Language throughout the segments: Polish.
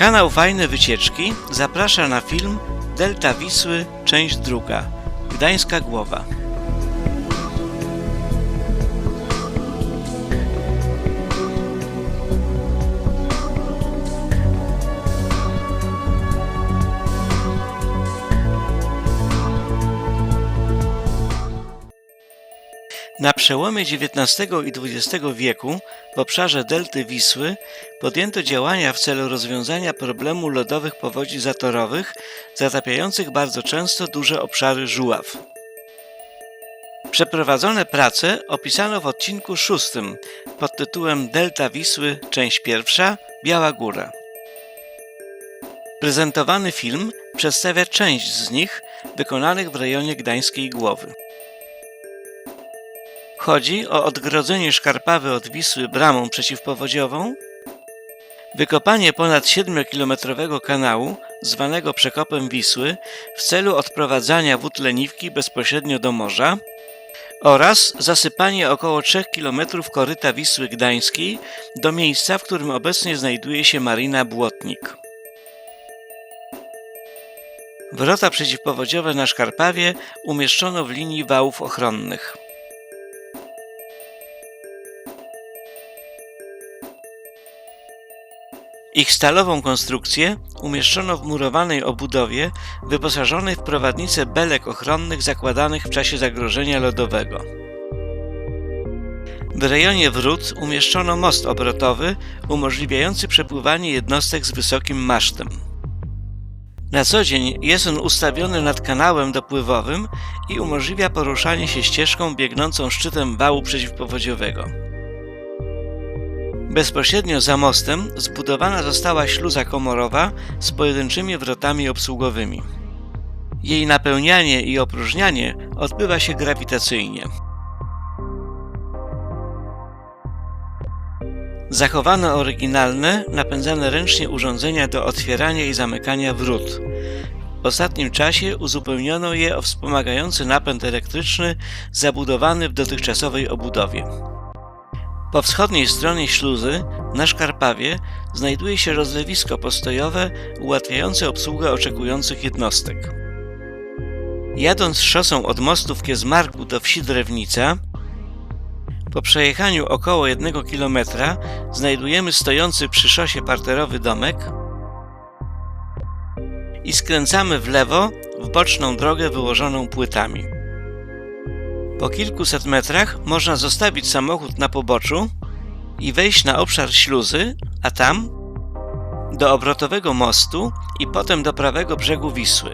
Kanał Fajne Wycieczki zaprasza na film Delta Wisły, część druga. Gdańska Głowa. Na przełomie XIX i XX wieku w obszarze delty Wisły podjęto działania w celu rozwiązania problemu lodowych powodzi zatorowych zatapiających bardzo często duże obszary żuław. Przeprowadzone prace opisano w odcinku szóstym pod tytułem Delta Wisły, część pierwsza, Biała Góra. Prezentowany film przedstawia część z nich wykonanych w rejonie Gdańskiej Głowy. Chodzi o odgrodzenie Szkarpawy od Wisły bramą przeciwpowodziową, wykopanie ponad 7-kilometrowego kanału zwanego przekopem Wisły w celu odprowadzania wód leniwki bezpośrednio do morza oraz zasypanie około 3 km koryta Wisły Gdańskiej do miejsca, w którym obecnie znajduje się marina Błotnik. Wrota przeciwpowodziowe na Szkarpawie umieszczono w linii wałów ochronnych. Ich stalową konstrukcję umieszczono w murowanej obudowie wyposażonej w prowadnice belek ochronnych zakładanych w czasie zagrożenia lodowego. W rejonie wrót umieszczono most obrotowy umożliwiający przepływanie jednostek z wysokim masztem. Na co dzień jest on ustawiony nad kanałem dopływowym i umożliwia poruszanie się ścieżką biegnącą szczytem wału przeciwpowodziowego. Bezpośrednio za mostem zbudowana została śluza komorowa z pojedynczymi wrotami obsługowymi. Jej napełnianie i opróżnianie odbywa się grawitacyjnie. Zachowano oryginalne, napędzane ręcznie urządzenia do otwierania i zamykania wrót. W ostatnim czasie uzupełniono je o wspomagający napęd elektryczny zabudowany w dotychczasowej obudowie. Po wschodniej stronie śluzy, na Szkarpawie, znajduje się rozlewisko postojowe ułatwiające obsługę oczekujących jednostek. Jadąc szosą od mostu w Kiezmarku do wsi Drewnica, po przejechaniu około 1 km znajdujemy stojący przy szosie parterowy domek i skręcamy w lewo w boczną drogę wyłożoną płytami. Po kilkuset metrach można zostawić samochód na poboczu i wejść na obszar śluzy, a tam do obrotowego mostu i potem do prawego brzegu Wisły.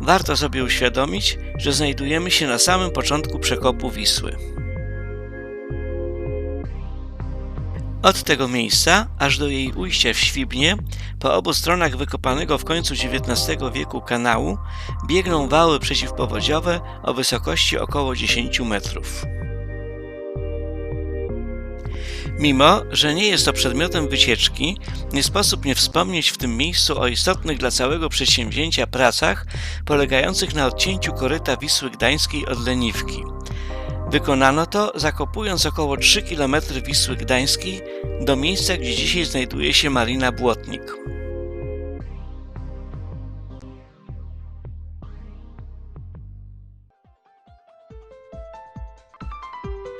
Warto sobie uświadomić, że znajdujemy się na samym początku przekopu Wisły. Od tego miejsca aż do jej ujścia w Świbnie, po obu stronach wykopanego w końcu XIX wieku kanału, biegną wały przeciwpowodziowe o wysokości około 10 metrów. Mimo, że nie jest to przedmiotem wycieczki, nie sposób nie wspomnieć w tym miejscu o istotnych dla całego przedsięwzięcia pracach polegających na odcięciu koryta Wisły Gdańskiej od leniwki. Wykonano to zakopując około 3 km Wisły Gdańskiej do miejsca, gdzie dzisiaj znajduje się marina Błotnik.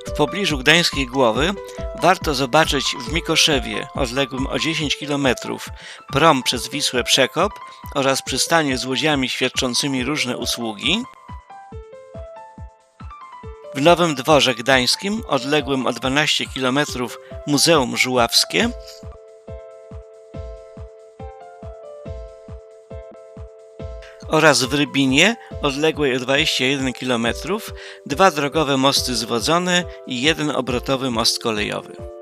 W pobliżu Gdańskiej Głowy warto zobaczyć w Mikoszewie, odległym o 10 km, prom przez Wisłę Przekop oraz przystanie z łodziami świadczącymi różne usługi, w Nowym Dworze Gdańskim, odległym o 12 km, Muzeum Żuławskie. Oraz w Rybinie, odległej o 21 km, dwa drogowe mosty zwodzone i jeden obrotowy most kolejowy.